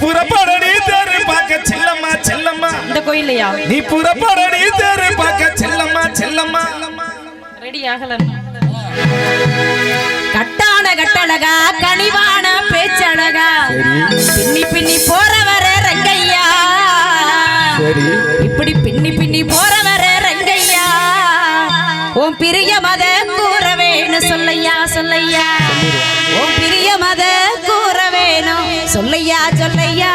புறப்படடி தேரு பார்க்க செல்லம்மா செல்லம்மா. இந்த கோயில்லையா? நீ புறப்படடி தேரு பார்க்க செல்லம்மா செல்லம்மா. ரெடி ஆகல கட்டான கட்டழகா கனிவான பேச்சழகா. பின்னி பின்னி போறவர ரங்கையா. இப்படி பின்னி பின்னி போறவர ரங்கையா. உன் பிரிய மத கூற வேணும் சொல்லையா. சொல்லையா உன் பிரிய மத கூற வேணும் சொல்லையா சொல்லையா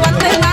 one thing.